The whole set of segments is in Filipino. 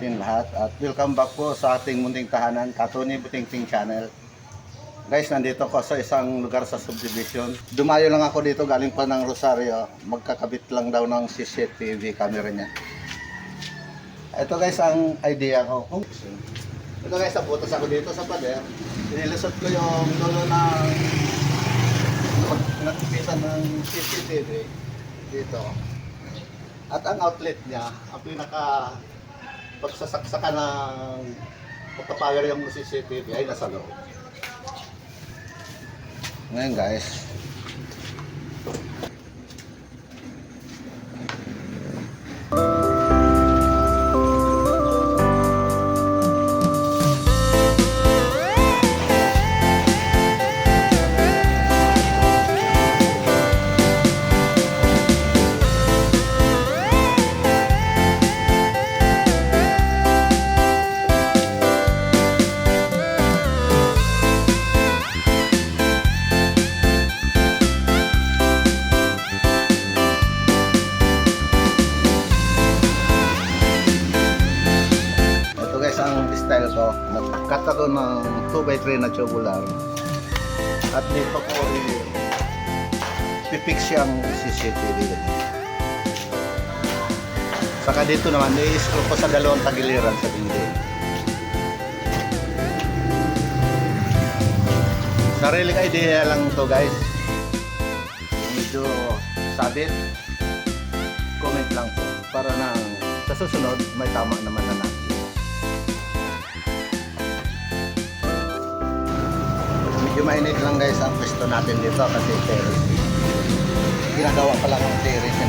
ating lahat at welcome back po sa ating munting tahanan, Katuni Butingting Channel. Guys, nandito ko sa isang lugar sa subdivision. Dumayo lang ako dito galing pa ng Rosario. Magkakabit lang daw ng CCTV camera niya. Ito guys ang idea ko. Ito guys, naputas ako dito sa pader. Inilusot ko yung dulo ng nagpisan ng CCTV dito. At ang outlet niya, ang pinaka pagsasaksakan ng pagkapower yung CCTV ay nasa loob. Ngayon guys, Ako ng 2x3 na tubular. At dito ko i- pipix yung CCTV. Saka dito naman, i-screw ko sa dalawang tagiliran sa dingding. Sariling idea lang to guys. Medyo sabit. Comment lang po. Para na sa susunod, may tama naman na natin. Medyo mainit lang guys ang pwesto natin dito kasi terrace. Ginagawa pa lang ang terrace yan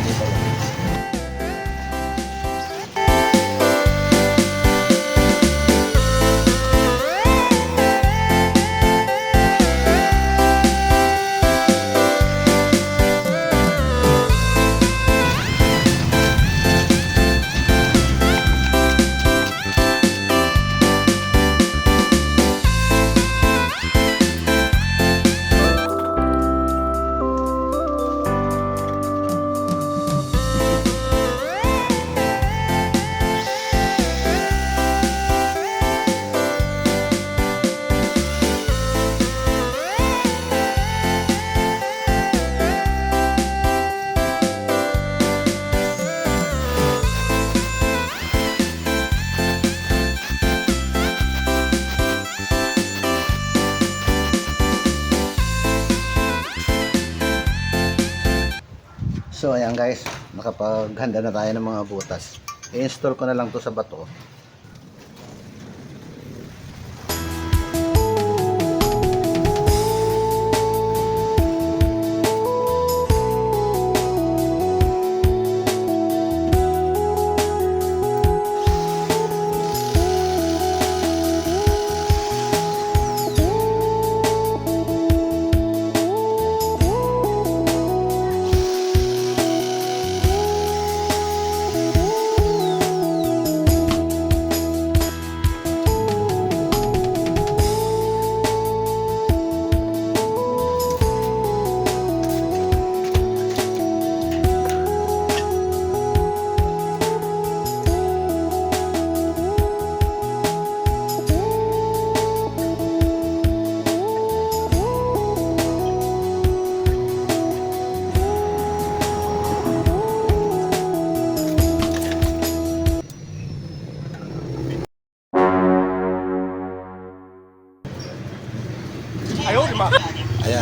So ayan guys, nakapaghanda na tayo ng mga butas. I-install ko na lang to sa bato.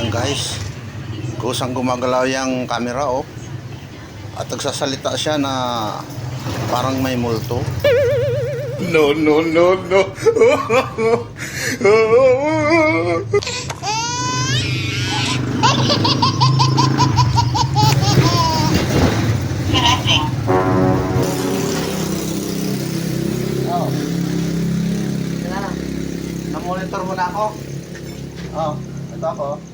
Ayan guys, kusang gumagalaw yung camera oh. At nagsasalita siya na parang may multo. No, no, no, no. Oh. Yan na. Na-monitor mo na ako. Oh, ito ako.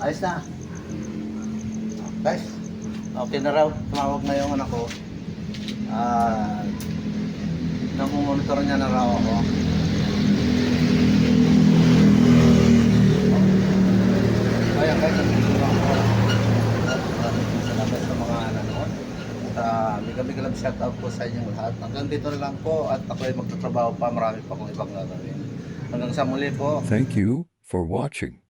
Ayos na. Guys, okay na raw. Tumawag na yung anak ko. Ah, namumonitor niya na raw ako. Ayan guys, nandito ako. Sa labas sa mga nanonood. uh, mega mega love shout out po sa inyong lahat. Hanggang dito na lang po at ako ay magtatrabaho pa. Marami pa akong ibang gagawin. Hanggang sa muli po. Thank you for watching.